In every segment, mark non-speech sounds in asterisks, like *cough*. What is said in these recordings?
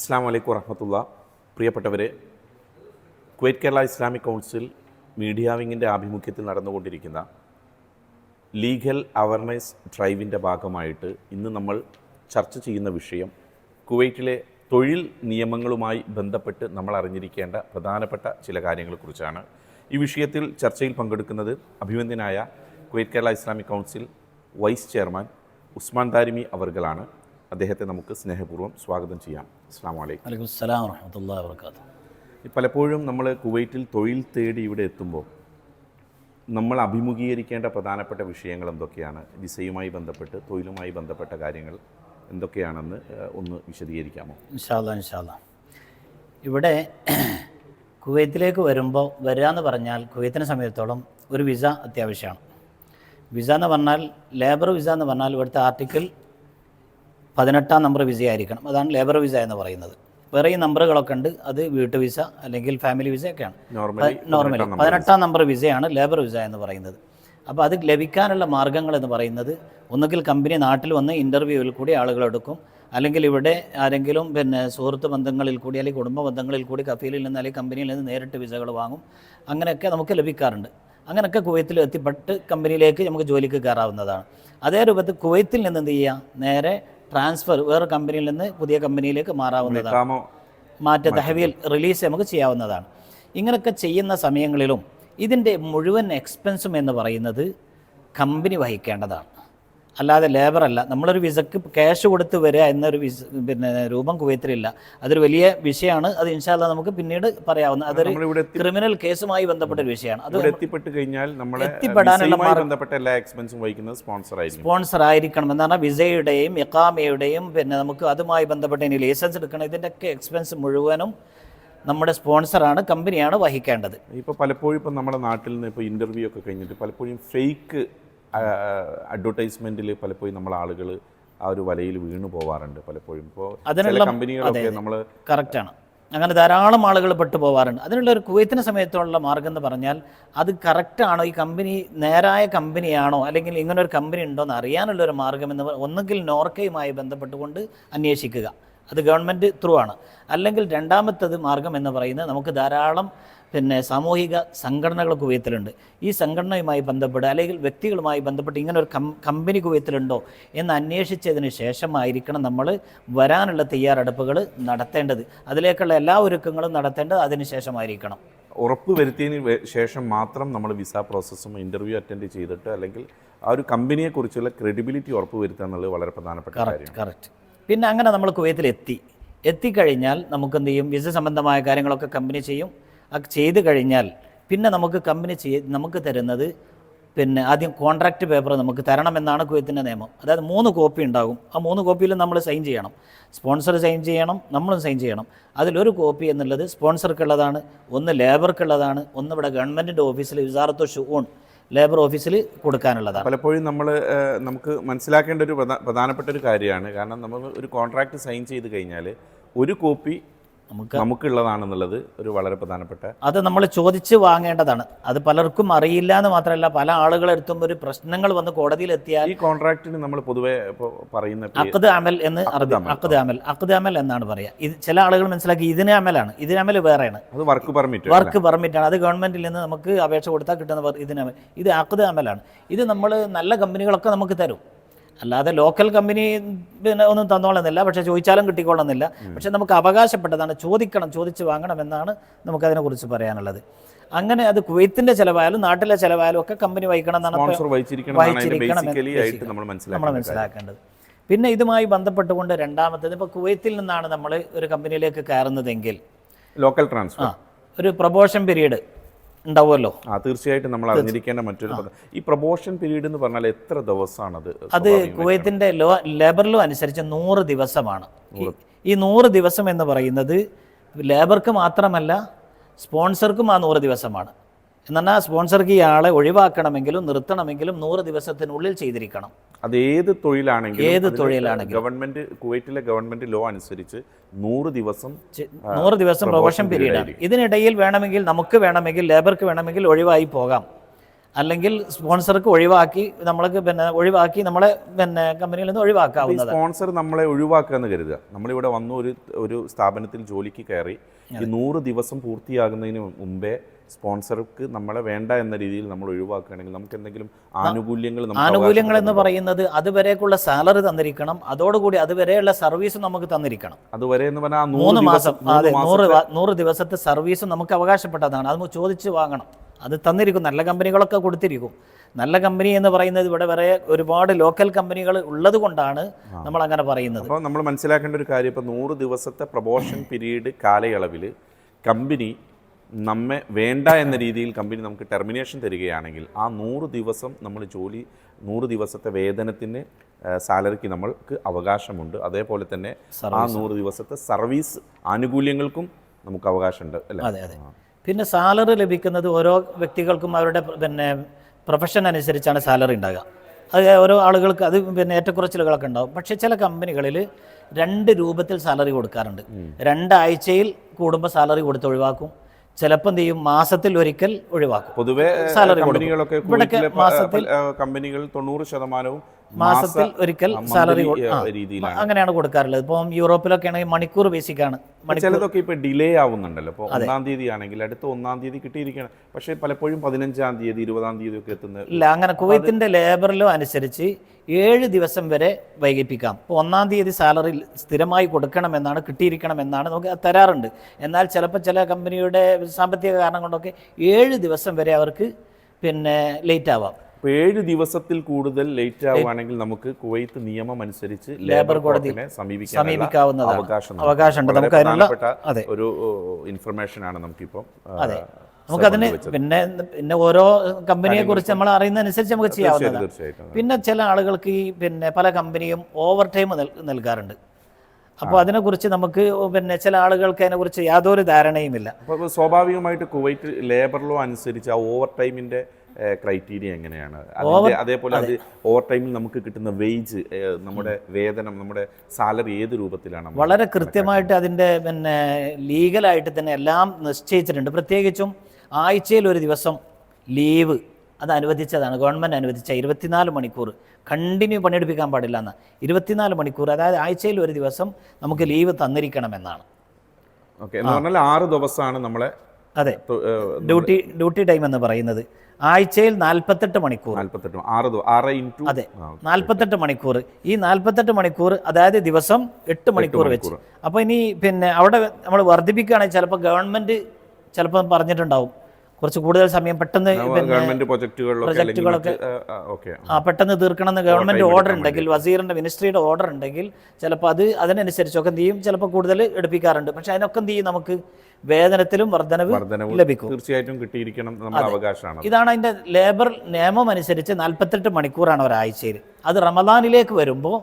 അസ്സാം വലൈക്കും വറഹമത്തുള്ള. പ്രിയപ്പെട്ടവരെ Kuwait Kerala Islamic council media വിങ്ങിന്റെ ആഭിമുഖ്യത്തിൽ നടന്നുകൊണ്ടിരിക്കുന്ന ലീഗൽ അവയർനെസ് ഡ്രൈവിന്റെ ഭാഗമായിട്ട് ഇന്ന് നമ്മൾ ചർച്ച ചെയ്യുന്ന വിഷയം കുവൈറ്റിലെ തൊഴിൽ നിയമങ്ങളുമായി ബന്ധപ്പെട്ട് നമ്മൾ അറിഞ്ഞിരിക്കേണ്ട പ്രധാനപ്പെട്ട ചില കാര്യങ്ങളെക്കുറിച്ചാണ്. ഈ വിഷയത്തിൽ ചർച്ചയിൽ പങ്കെടുക്കുന്നത് അഭിനന്ദനായ Kuwait Kerala Islamic council vice chairman Usman Darimi അവർകളാണ് അദ്ദേഹത്തെ നമുക്ക് സ്നേഹപൂർവം സ്വാഗതം ചെയ്യാം. അസ്സാം വലൈക്കും വലൈക്കും സ്സലാം വറഹമത്തുള്ള വർക്കാത്തു പലപ്പോഴും നമ്മൾ കുവൈറ്റിൽ തൊഴിൽ തേടി ഇവിടെ എത്തുമ്പോൾ നമ്മൾ അഭിമുഖീകരിക്കേണ്ട പ്രധാനപ്പെട്ട വിഷയങ്ങൾ എന്തൊക്കെയാണ്? വിസയുമായി ബന്ധപ്പെട്ട് തൊഴിലുമായി ബന്ധപ്പെട്ട കാര്യങ്ങൾ എന്തൊക്കെയാണെന്ന് ഒന്ന് വിശദീകരിക്കാമോ? ഇൻഷാല്ല ഇൻഷാല്ല ഇവിടെ *clears throat* കുവൈത്തിലേക്ക് വരുമ്പോൾ വരിക എന്ന് പറഞ്ഞാൽ കുവൈത്തിനെ സമയത്തോളം ഒരു വിസ അത്യാവശ്യമാണ്. വിസ എന്ന് പറഞ്ഞാൽ ലേബർ വിസ എന്ന് പറഞ്ഞാൽ ഇവിടുത്തെ ആർട്ടിക്കിൾ പതിനെട്ടാം നമ്പർ വിസ ആയിരിക്കണം. അതാണ് ലേബർ വിസ എന്ന് പറയുന്നത്. വേറെ ഈ നമ്പറുകളൊക്കെ ഉണ്ട്. അത് വീട്ടു വിസ അല്ലെങ്കിൽ ഫാമിലി വിസ ഒക്കെയാണ്. നോർമലി നോർമലി പതിനെട്ടാം നമ്പർ വിസയാണ് ലേബർ വിസ എന്ന് പറയുന്നത്. അപ്പോൾ അത് ലഭിക്കാനുള്ള മാർഗങ്ങൾ എന്ന് പറയുന്നത് ഒന്നുകിൽ കമ്പനി നാട്ടിൽ വന്ന് ഇന്റർവ്യൂവിൽ കൂടി ആളുകൾ എടുക്കും. അല്ലെങ്കിൽ ഇവിടെ ആരെങ്കിലും പിന്നെ സുഹൃത്ത് ബന്ധങ്ങളിൽ കൂടി അല്ലെങ്കിൽ കുടുംബ ബന്ധങ്ങളിൽ കൂടി കഫീലിൽ നിന്ന് അല്ലെങ്കിൽ കമ്പനിയിൽ നിന്ന് നേരിട്ട് വിസകൾ വാങ്ങും. അങ്ങനെയൊക്കെ നമുക്ക് ലഭിക്കാറുണ്ട്. അങ്ങനെയൊക്കെ കുവൈത്തിൽ എത്തിപ്പെട്ട് കമ്പനിയിലേക്ക് നമുക്ക് ജോലിക്ക് കയറാവുന്നതാണ്. അതേ രൂപത്തിൽ കുവൈത്തിൽ നിന്ന് എന്ത് ചെയ്യുക? നേരെ ട്രാൻസ്ഫർ വേറെ കമ്പനിയിൽ നിന്ന് പുതിയ കമ്പനിയിലേക്ക് മാറാവുന്നതാണ്. മാറ്റ തഹവീൽ റിലീസ് നമുക്ക് ചെയ്യാവുന്നതാണ്. ഇങ്ങനെയൊക്കെ ചെയ്യുന്ന സമയങ്ങളിലും ഇതിന്റെ മുഴുവൻ എക്സ്പെൻസും എന്ന് പറയുന്നത് കമ്പനി വഹിക്കേണ്ടതാണ്. അല്ലാതെ ലേബറല്ല അല്ല. നമ്മളൊരു വിസക്ക് ക്യാഷ് കൊടുത്ത് വരിക എന്നൊരു വിസ പിന്നെ രൂപം കുവൈത്തിലില്ല. അതൊരു വലിയ വിഷയമാണ്. അത് ഇൻഷാല്ല നമുക്ക് പിന്നീട് പറയാവുന്ന. അതൊരു ക്രിമിനൽ കേസുമായി ബന്ധപ്പെട്ട ഒരു വിഷയമാണ്. അത് എത്തിപ്പെട്ട് കഴിഞ്ഞാൽ എത്തിപ്പെടാനുള്ള ബന്ധപ്പെട്ട എല്ലാ എക്സ്പെൻസും വഹിക്കുന്നത് സ്പോൺസർ സ്പോൺസർ ആയിരിക്കണം എന്ന് പറഞ്ഞാൽ വിസയുടെയും എക്കാമയുടെയും പിന്നെ നമുക്ക് അതുമായി ബന്ധപ്പെട്ട ഇനി ലൈസൻസ് എടുക്കണം. ഇതിന്റെയൊക്കെ എക്സ്പെൻസ് മുഴുവനും നമ്മുടെ സ്പോൺസറാണ് കമ്പനിയാണ് വഹിക്കേണ്ടത്. ഇപ്പോൾ പലപ്പോഴും ഇപ്പം നമ്മുടെ നാട്ടിൽ നിന്ന് ഇപ്പോൾ ഇന്റർവ്യൂ ഒക്കെ കഴിഞ്ഞിട്ട് പലപ്പോഴും ഫേക്ക് അഡ്വർടൈസ്മെന്റിൽ പലപ്പോഴും നമ്മൾ ആളുകൾ ആ ഒരു വലയിൽ വീണു പോവാറുണ്ട് പലപ്പോഴും. ഇപ്പോൾ അതിനുള്ള- കമ്പനികളൊക്കെ നമ്മൾ കറക്റ്റാണ് അങ്ങനെ ധാരാളം ആളുകൾ പെട്ടു പോവാറുണ്ട്. അതിനുള്ള ഒരു കുവൈത്തിനെ സമയത്തുള്ള മാർഗം എന്ന് പറഞ്ഞാൽ അത് കറക്റ്റാണോ ഈ കമ്പനി നേരായ കമ്പനിയാണോ അല്ലെങ്കിൽ ഇങ്ങനെ ഒരു കമ്പനി ഉണ്ടോ എന്ന് അറിയാനുള്ള ഒരു മാർഗം എന്ന് ഒന്നുകിൽ നോർക്കയുമായി ബന്ധപ്പെട്ടുകൊണ്ട് അന്വേഷിക്കുക. അത് ഗവൺമെന്റ് ത്രൂ ആണ്. അല്ലെങ്കിൽ രണ്ടാമത്തത് മാർഗം എന്ന് പറയുന്നത് നമുക്ക് ധാരാളം പിന്നെ സാമൂഹിക സംഘടനകൾ കുവൈത്തിലുണ്ട് ഈ സംഘടനയുമായി ബന്ധപ്പെട്ട് അല്ലെങ്കിൽ വ്യക്തികളുമായി ബന്ധപ്പെട്ട് ഇങ്ങനെ ഒരു കം കമ്പനി കുവൈത്തിലുണ്ടോ എന്ന് അന്വേഷിച്ചതിന് ശേഷമായിരിക്കണം നമ്മൾ വരാനുള്ള തയ്യാറെടുപ്പുകൾ നടത്തേണ്ടത്. അതിലേക്കുള്ള എല്ലാ ഒരുക്കങ്ങളും നടത്തേണ്ടത് അതിന് ശേഷമായിരിക്കണം. ഉറപ്പ് വരുത്തിയതിന് ശേഷം മാത്രം നമ്മൾ വിസ പ്രോസസ്സും ഇന്റർവ്യൂ അറ്റൻഡ് ചെയ്തിട്ട് അല്ലെങ്കിൽ ആ ഒരു കമ്പനിയെക്കുറിച്ചുള്ള ക്രെഡിബിലിറ്റി ഉറപ്പ് വരുത്തുക എന്നുള്ളത് വളരെ പ്രധാനപ്പെട്ട കാര്യം കറക്റ്റ് പിന്നെ അങ്ങനെ നമ്മൾ കുവൈത്തിൽ എത്തി എത്തിക്കഴിഞ്ഞാൽ നമുക്ക് എന്ത് ചെയ്യും? വിസ സംബന്ധമായ കാര്യങ്ങളൊക്കെ കമ്പനി ചെയ്യും. അത് ചെയ്ത് കഴിഞ്ഞാൽ പിന്നെ നമുക്ക് കമ്പനി ചെയ് നമുക്ക് തരുന്നത് പിന്നെ ആദ്യം കോൺട്രാക്റ്റ് പേപ്പർ നമുക്ക് തരണമെന്നാണ് കുവൈത്തിന്റെ നിയമം. അതായത് മൂന്ന് കോപ്പി ഉണ്ടാകും. ആ മൂന്ന് കോപ്പിയിലും നമ്മൾ സൈൻ ചെയ്യണം. സ്പോൺസർ സൈൻ ചെയ്യണം നമ്മളും സൈൻ ചെയ്യണം. അതിലൊരു കോപ്പി എന്നുള്ളത് സ്പോൺസർക്കുള്ളതാണ് ഒന്ന് ലേബർക്കുള്ളതാണ് ഒന്ന് ഇവിടെ ഗവൺമെന്റിന്റെ ഓഫീസിൽ വിസാറത്തോ ഷൂൺ ലേബർ ഓഫീസിൽ കൊടുക്കാനുള്ളതാണ്. പലപ്പോഴും നമ്മൾ നമുക്ക് മനസ്സിലാക്കേണ്ട ഒരു പ്രധാനപ്പെട്ട ഒരു കാര്യമാണ്. കാരണം നമ്മൾ ഒരു കോൺട്രാക്ട് സൈൻ ചെയ്ത് കഴിഞ്ഞാൽ ഒരു കോപ്പി നമുക്ക് നമുക്കുള്ളതാണെന്നുള്ളത് ഒരു വളരെ പ്രധാനപ്പെട്ട അത് നമ്മൾ ചോദിച്ച് വാങ്ങേണ്ടതാണ്. അത് പലർക്കും അറിയില്ല എന്ന് മാത്രമല്ല പല ആളുകളെടുത്തും ഒരു പ്രശ്നങ്ങൾ വന്ന് കോടതിയിലെത്തിയാൽ ഈ കോൺട്രാക്റ്റിന് നമ്മൾ പൊതുവെ ഇപ്പോൾ പറയുന്ന അക്കത് അമൽ എന്ന് അറബി അക്കത് അമൽ. അക്കത് അമൽ എന്നാണ് പറയുക ഇത് ചില ആളുകൾ മനസ്സിലാക്കി ഇതിന് അമലാണ് ഇതിന് അമൽ വേറെയാണ്. അത് വർക്ക് പെർമിറ്റ് വർക്ക് പെർമിറ്റ് ആണ്. അത് ഗവൺമെന്റിൽ നിന്ന് നമുക്ക് അപേക്ഷ കൊടുത്താൽ കിട്ടുന്ന ഇതിന് അമൽ. ഇത് അക്കത് അമലാണ് ഇത് നമ്മൾ നല്ല കമ്പനികളൊക്കെ നമുക്ക് തരും. അല്ലാതെ ലോക്കൽ കമ്പനി പിന്നെ ഒന്നും തന്നോളുന്നില്ല പക്ഷേ ചോദിച്ചാലും കിട്ടിക്കൊള്ളുന്നില്ല. പക്ഷേ നമുക്ക് അവകാശപ്പെട്ടതാണ് ചോദിക്കണം ചോദിച്ച് വാങ്ങണം എന്നാണ് നമുക്കതിനെക്കുറിച്ച് പറയാനുള്ളത്. അങ്ങനെ അത് കുവൈത്തിന്റെ ചിലവായാലും നാട്ടിലെ ചിലവായാലും ഒക്കെ കമ്പനി വഹിക്കണം എന്നാണ് വഹിച്ചിരിക്കണം നമ്മൾ മനസ്സിലാക്കേണ്ടത്. പിന്നെ ഇതുമായി ബന്ധപ്പെട്ടുകൊണ്ട് രണ്ടാമത്തേത് ഇപ്പോൾ കുവൈത്തിൽ നിന്നാണ് നമ്മൾ ഒരു കമ്പനിയിലേക്ക് കയറുന്നതെങ്കിൽ ലോക്കൽ ട്രാൻസ്ഫർ ആ ഒരു പ്രൊബോഷൻ പീരീഡ് ഉണ്ടാവുമല്ലോ. ആ തീർച്ചയായിട്ടും നമ്മൾ അറിഞ്ഞിരിക്കേണ്ട മറ്റൊരു ഈ പ്രൊബോഷൻ പീരീഡ് എന്ന് പറഞ്ഞാൽ എത്ര ദിവസമാണ് അത് അത് കുവൈത്തിന്റെ ലോ ലേബർ ലോ അനുസരിച്ച് നൂറ് ദിവസമാണ്. ഈ നൂറ് ദിവസം എന്ന് പറയുന്നത് ലേബർക്ക് മാത്രമല്ല സ്പോൺസർക്കും ആ നൂറ് ദിവസമാണ്. എന്നാൽ സ്പോൺസർക്ക് ഈ ആളെ ഒഴിവാക്കണമെങ്കിലും നിർത്തണമെങ്കിലും നൂറ് ദിവസത്തിനുള്ളിൽ ചെയ്തിരിക്കണം. അത് ഏത് തൊഴിലാണെങ്കിലും ഏത് തൊഴിലാണെങ്കിലും. ഗവൺമെന്റ് കുവൈറ്റിലെ ഗവൺമെന്റ് ലോ അനുസരിച്ച് നൂറ് ദിവസം നൂറ് ദിവസം പ്രൊബോഷൻ പീരീഡ് ഇതിനിടയിൽ വേണമെങ്കിൽ നമുക്ക് വേണമെങ്കിൽ ലേബർക്ക് വേണമെങ്കിൽ ഒഴിവായി പോകാം. അല്ലെങ്കിൽ സ്പോൺസർക്ക് ഒഴിവാക്കി നമ്മൾക്ക് പിന്നെ ഒഴിവാക്കി നമ്മളെ പിന്നെ കമ്പനിയിൽ നിന്ന് ഒഴിവാക്കാവുന്നത് സ്പോൺസർ നമ്മളെ ഒഴിവാക്കുക എന്ന് കരുതുക. നമ്മളിവിടെ വന്നു ഒരു ഒരു സ്ഥാപനത്തിൽ ജോലിക്ക് കയറി ഈ നൂറ് ദിവസം പൂർത്തിയാകുന്നതിന് മുമ്പേ സ്പോൺസർക്ക് നമ്മളെ വേണ്ട എന്ന രീതിയിൽ നമ്മൾ ഒഴിവാക്കുകയാണെങ്കിൽ നമുക്ക് എന്തെങ്കിലും ആനുകൂല്യങ്ങൾ ആനുകൂല്യങ്ങൾ എന്ന് പറയുന്നത് അതുവരേക്കുള്ള സാലറി തന്നിരിക്കണം. അതോടുകൂടി അതുവരെയുള്ള സർവീസ് നമുക്ക് തന്നിരിക്കണം. അതുവരെ എന്ന് പറഞ്ഞാൽ മൂന്ന് മാസം അതെ നൂറ് നൂറ് ദിവസത്തെ സർവീസ് നമുക്ക് അവകാശപ്പെട്ടതാണ്. അത് ചോദിച്ച് വാങ്ങണം. അത് തന്നിരിക്കും. നല്ല കമ്പനികളൊക്കെ കൊടുത്തിരിക്കും. നല്ല കമ്പനി എന്ന് പറയുന്നത് ഇവിടെ വരെ ഒരുപാട് ലോക്കൽ കമ്പനികൾ ഉള്ളത് കൊണ്ടാണ് നമ്മൾ അങ്ങനെ പറയുന്നത്. അപ്പോൾ നമ്മൾ മനസ്സിലാക്കേണ്ട ഒരു കാര്യം ഇപ്പോൾ നൂറ് ദിവസത്തെ പ്രൊബോഷൻ പീരീഡ് കാലയളവിൽ കമ്പനി നമ്മെ വേണ്ട എന്ന രീതിയിൽ കമ്പനി നമുക്ക് ടെർമിനേഷൻ തരികയാണെങ്കിൽ ആ നൂറ് ദിവസം നമ്മൾ ജോലി നൂറ് ദിവസത്തെ വേതനത്തിന് സാലറിക്ക് നമ്മൾക്ക് അവകാശമുണ്ട്. അതേപോലെ തന്നെ ആ നൂറ് ദിവസത്തെ സർവീസ് ആനുകൂല്യങ്ങൾക്കും നമുക്ക് അവകാശമുണ്ട് അല്ലേ? അതെ അതെ. പിന്നെ സാലറി ലഭിക്കുന്നത് ഓരോ വ്യക്തികൾക്കും അവരുടെ പിന്നെ പ്രൊഫഷൻ അനുസരിച്ചാണ് സാലറി ഉണ്ടാകുക. അത് ഓരോ ആളുകൾക്ക് അത് പിന്നെ ഏറ്റക്കുറച്ചിലുകളൊക്കെ ഉണ്ടാവും. പക്ഷേ ചില കമ്പനികളിൽ രണ്ട് രൂപത്തിൽ സാലറി കൊടുക്കാറുണ്ട്. രണ്ടാഴ്ചയിൽ കൂടുമ്പോൾ സാലറി കൊടുത്ത് ഒഴിവാക്കും. ചിലപ്പോൾ എന്ത് ചെയ്യും മാസത്തിൽ ഒരിക്കൽ ഒഴിവാക്കും പൊതുവേ സാലറി കൊടുക്കും. മാസത്തിൽ- കമ്പനികൾ തൊണ്ണൂറ് ശതമാനവും മാസത്തിൽ ഒരിക്കൽ സാലറി അങ്ങനെയാണ് കൊടുക്കാറുള്ളത്. ഇപ്പം യൂറോപ്പിലൊക്കെ ആണെങ്കിൽ മണിക്കൂർ ബേസിക്കാണ്. ചിലതൊക്കെ ഇപ്പൊ ഡിലേ ആവുന്നുണ്ടല്ലോ. ഇപ്പൊ ഒന്നാം തീയതി ആണെങ്കിൽ അടുത്ത ഒന്നാം തീയതി കിട്ടിയിരിക്കണം പക്ഷേ പലപ്പോഴും പതിനഞ്ചാം തീയതി ഇരുപതാം തീയതി ഒക്കെ എത്തുന്ന ഇല്ല അങ്ങനെ കുവൈത്തിന്റെ ലേബറിലോ അനുസരിച്ച് ഏഴ് ദിവസം വരെ വൈകിപ്പിക്കാം. ഇപ്പോൾ ഒന്നാം തീയതി സാലറി സ്ഥിരമായി കൊടുക്കണം എന്നാണ് കിട്ടിയിരിക്കണം എന്നാണ് നമുക്ക് തരാറുണ്ട്. എന്നാൽ ചിലപ്പോൾ ചില കമ്പനിയുടെ സാമ്പത്തിക കാരണം കൊണ്ടൊക്കെ ഏഴ് ദിവസം വരെ അവർക്ക് പിന്നെ ലേറ്റ് ആവാം. ഇപ്പൊ ഏഴ് ദിവസത്തിൽ കൂടുതൽ ലേറ്റ് ആവുകയാണെങ്കിൽ നമുക്ക് കുവൈത്ത് നിയമം അനുസരിച്ച് ലേബർ കോടതി സമീപിക്കാവുന്ന അവകാശമുണ്ട്. നമുക്ക് അതിനുള്ള-. ഒരു ഇൻഫർമേഷൻ ആണ് നമുക്കിപ്പോൾ നമുക്കതിന് പിന്നെ പിന്നെ ഓരോ കമ്പനിയെ കുറിച്ച് നമ്മൾ അറിയുന്നതനുസരിച്ച് നമുക്ക് ചെയ്യാവുന്നതാണ്. പിന്നെ ചില ആളുകൾക്ക് ഈ പിന്നെ പല കമ്പനിയും ഓവർ ടൈം നൽകാറുണ്ട്. അപ്പോൾ അതിനെക്കുറിച്ച് നമുക്ക് പിന്നെ ചില ആളുകൾക്ക് അതിനെക്കുറിച്ച് യാതൊരു ധാരണയുമില്ല. ഇല്ല സ്വാഭാവികമായിട്ട് കുവൈറ്റ് ലേബർ ലോ അനുസരിച്ച് ആ ഓവർ ടൈമിന്റെ ക്രൈറ്റീരിയ എങ്ങനെയാണ്? അതേപോലെ അത്. ഓവർ ടൈമിൽ നമുക്ക് കിട്ടുന്ന വേജ് നമ്മുടെ വേതനം നമ്മുടെ സാലറി ഏത് രൂപത്തിലാണ് വളരെ കൃത്യമായിട്ട് അതിന്റെ പിന്നെ ലീഗലായിട്ട് തന്നെ എല്ലാം നിശ്ചയിച്ചിട്ടുണ്ട്. പ്രത്യേകിച്ചും ആഴ്ചയിൽ ഒരു ദിവസം ലീവ് അത് അനുവദിച്ചതാണ്. ഗവൺമെന്റ് അനുവദിച്ച ഇരുപത്തിനാല് മണിക്കൂർ. കണ്ടിന്യൂ പണിയെടുപ്പിക്കാൻ പാടില്ല എന്ന്. ഇരുപത്തിനാല് മണിക്കൂർ അതായത് ആഴ്ചയിൽ ഒരു ദിവസം നമുക്ക് ലീവ് തന്നിരിക്കണമെന്നാണ്. ഓക്കെ ആറ് ദിവസമാണ് നമ്മളെ അതെ. ഡ്യൂട്ടി ഡ്യൂട്ടി ടൈം എന്ന് പറയുന്നത്. ആഴ്ചയിൽ നാൽപ്പത്തെട്ട് മണിക്കൂർ. നാല്പത്തെട്ട് ആറ് ദിവ- ആറ് ഇന്റു അതെ. നാൽപ്പത്തെട്ട് മണിക്കൂർ. ഈ നാൽപ്പത്തെട്ട് മണിക്കൂർ അതായത് ദിവസം എട്ട് മണിക്കൂർ വെച്ച്. അപ്പോൾ ഇനി പിന്നെ അവിടെ നമ്മൾ വർദ്ധിപ്പിക്കുകയാണെങ്കിൽ ചിലപ്പോൾ ഗവൺമെന്റ് ചിലപ്പോൾ പറഞ്ഞിട്ടുണ്ടാവും. കുറച്ച് കൂടുതൽ സമയം പെട്ടെന്ന് പ്രൊജക്ടുകളൊക്കെ ഗവൺമെന്റ് പ്രൊജക്റ്റുകളൊക്കെ ആ പെട്ടെന്ന് തീർക്കണമെന്ന് ഗവൺമെന്റ് ഓർഡർ ഉണ്ടെങ്കിൽ വസീറിന്റെ മിനിസ്ട്രിയുടെ ഓർഡർ ഉണ്ടെങ്കിൽ ചിലപ്പോൾ അത് അതിനനുസരിച്ചൊക്കെ എന്ത് ചെയ്യും? ചിലപ്പോൾ കൂടുതൽ എടുപ്പിക്കാറുണ്ട്. പക്ഷെ അതിനൊക്കെ എന്ത് ചെയ്യും നമുക്ക്? വേതനത്തിലും വർധനവ് ലഭിക്കും. തീർച്ചയായിട്ടും കിട്ടിയിരിക്കണം നമ്മുടെ അവകാശമാണ്. ഇതാണ് അതിന്റെ ലേബർ നിയമം അനുസരിച്ച് നാൽപ്പത്തെട്ട് മണിക്കൂറാണ് ഒരാഴ്ചയിൽ അത് റമദാനിലേക്ക് വരുമ്പോൾ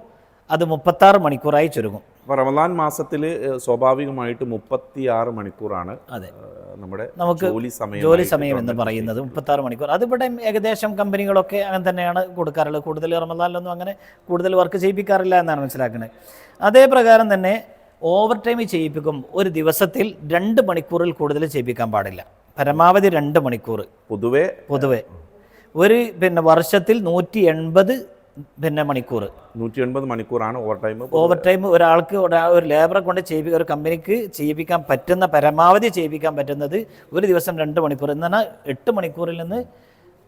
അത് മുപ്പത്താറ് മണിക്കൂറായി ചുരുങ്ങും. റമദാൻ മാസത്തിൽ സ്വാഭാവികമായിട്ട് മുപ്പത്തി ആറ് മണിക്കൂറാണ് അതെ. നമ്മുടെ നമുക്ക് ജോലി സമയം ജോലി സമയം എന്ന് പറയുന്നത് മുപ്പത്താറ് മണിക്കൂർ. അതിവിടെ ഏകദേശം കമ്പനികളൊക്കെ അങ്ങനെ തന്നെയാണ് കൊടുക്കാറുള്ളത്. കൂടുതൽ റമദാനിലൊന്നും അങ്ങനെ കൂടുതൽ വർക്ക് ചെയ്യിപ്പിക്കാറില്ല എന്നാണ് മനസ്സിലാക്കുന്നത്. അതേ പ്രകാരം തന്നെ ഓവർ ടൈം ചെയ്യിപ്പിക്കും ഒരു ദിവസത്തിൽ രണ്ട് മണിക്കൂറിൽ കൂടുതൽ ചെയ്യിപ്പിക്കാൻ പാടില്ല. പരമാവധി രണ്ട് മണിക്കൂർ പൊതുവെ? പൊതുവെ. ഒരു പിന്നെ വർഷത്തിൽ നൂറ്റി എൺപത് പിന്നെ മണിക്കൂർ നൂറ്റി എൺപത് മണിക്കൂറാണ് ഓവർ ടൈം ഓവർ ടൈം ഒരാൾക്ക് ഒരു ലേബറെ കൊണ്ട് ചെയ്യിപ്പിക്കാൻ ഒരു കമ്പനിക്ക് ചെയ്യിപ്പിക്കാൻ പറ്റുന്ന പരമാവധി ചെയ്യിപ്പിക്കാൻ പറ്റുന്നത് ഒരു ദിവസം രണ്ട് മണിക്കൂർ എന്ന് പറഞ്ഞാൽ എട്ട് മണിക്കൂറിൽ നിന്ന്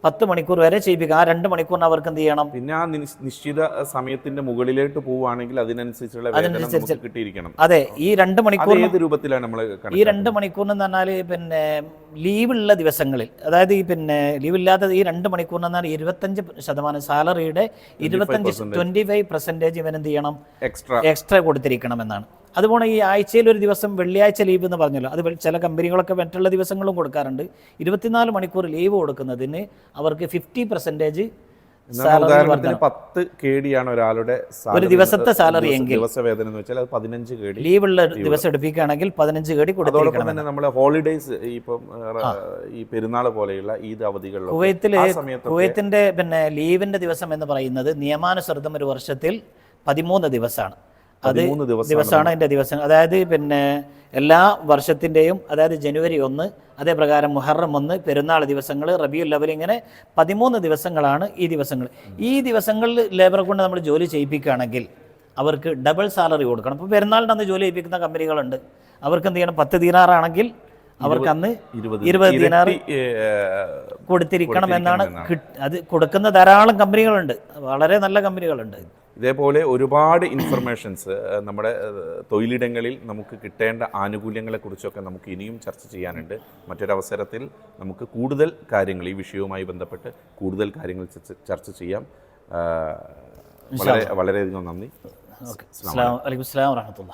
പത്ത് മണിക്കൂർ വരെ ചെയ്യിപ്പിക്കുക ആ രണ്ട് മണിക്കൂറിന് അവർക്ക് എന്ത് ചെയ്യണം? പിന്നെ ആ നിശ്ചിത സമയത്തിന്റെ മുകളിലേക്ക് പോവുകയാണെങ്കിൽ അതിനനുസരിച്ചുള്ള കിട്ടിയിരിക്കണം. അതെ ഈ രണ്ട് മണിക്കൂർ ഏത് രൂപത്തിലാണ് നമ്മൾ ഈ രണ്ട് മണിക്കൂറിന് എന്ന് പറഞ്ഞാൽ പിന്നെ ലീവുള്ള ദിവസങ്ങളിൽ അതായത് ഈ പിന്നെ ലീവ് ഇല്ലാത്ത ഈ രണ്ട് മണിക്കൂറിന് പറഞ്ഞാൽ ഇരുപത്തഞ്ച് ശതമാനം സാലറിയുടെ ഇരുപത്തഞ്ച് ട്വന്റി ഫൈവ് പെർസെന്റേജ് ഇവൻ എന്ത് ചെയ്യണം? എക്സ്ട്രാ എക്സ്ട്രാ കൊടുത്തിരിക്കണമെന്നാണ്. അതുപോലെ ഈ ആഴ്ചയിൽ ഒരു ദിവസം വെള്ളിയാഴ്ച ലീവ് എന്ന് പറഞ്ഞല്ലോ. അത് ചില കമ്പനികളൊക്കെ മറ്റുള്ള ദിവസങ്ങളും കൊടുക്കാറുണ്ട്. ഇരുപത്തിനാല് മണിക്കൂർ ലീവ് കൊടുക്കുന്നതിന് അവർക്ക് ഫിഫ്റ്റി പെർസെന്റേജ് പത്ത് ഒരാളുടെ ഒരു ദിവസത്തെ സാലറി എങ്കിൽ. ദിവസ വേതനം എന്ന് വെച്ചാൽ അത് പതിനഞ്ച് കെ ഡി ലീവുള്ള ദിവസം എടുപ്പിക്കുകയാണെങ്കിൽ പതിനഞ്ച് കേടി അതോടൊപ്പം തന്നെ ഹോളിഡേയ്സ് ഇപ്പം ഈ പെരുന്നാൾ പോലെയുള്ള ഈദ് കുവൈത്തിലെ ആ കുവൈത്തിന്റെ പിന്നെ ലീവിന്റെ ദിവസം എന്ന് പറയുന്നത് നിയമാനുസൃതം ഒരു വർഷത്തിൽ പതിമൂന്ന് ദിവസമാണ്. ദിവസം ദിവസമാണ്. അതിന്റെ ദിവസം അതായത് പിന്നെ എല്ലാ വർഷത്തിന്റെയും അതായത് ജനുവരി ഒന്ന് അതേപ്രകാരം മുഹറം ഒന്ന് പെരുന്നാൾ ദിവസങ്ങൾ റബിയുൽ അവൽ ഇങ്ങനെ പതിമൂന്ന് ദിവസങ്ങളാണ് ഈ ദിവസങ്ങൾ. ഈ ദിവസങ്ങളിൽ ലേബർ കൊണ്ട് നമ്മൾ ജോലി ചെയ്യിപ്പിക്കുകയാണെങ്കിൽ അവർക്ക് ഡബിൾ സാലറി കൊടുക്കണം. ഇപ്പോൾ പെരുന്നാളിന്റെ അന്ന് ജോലി ചെയ്യിപ്പിക്കുന്ന കമ്പനികളുണ്ട്. അവർക്ക് എന്ത് ചെയ്യണം? പത്ത് ദീനാറാണെങ്കിൽ അവർക്ക് അന്ന് ഇരുപത് ദിനാർ കൊടുത്തിരിക്കണം എന്നാണ് അത് കൊടുക്കുന്ന ധാരാളം കമ്പനികളുണ്ട്. വളരെ നല്ല കമ്പനികളുണ്ട്. ഇതേപോലെ ഒരുപാട് ഇൻഫർമേഷൻസ് നമ്മുടെ തൊഴിലിടങ്ങളിൽ നമുക്ക് കിട്ടേണ്ട ആനുകൂല്യങ്ങളെക്കുറിച്ചൊക്കെ നമുക്ക് ഇനിയും ചർച്ച ചെയ്യാനുണ്ട്. മറ്റൊരവസരത്തിൽ നമുക്ക് കൂടുതൽ കാര്യങ്ങൾ ഈ വിഷയവുമായി ബന്ധപ്പെട്ട് കൂടുതൽ കാര്യങ്ങൾ ചർച്ച- ചെയ്യാം. വളരെ വളരെയധികം നന്ദി. വലൈക്കും അസ്സാം വാഹമത്തുള്ള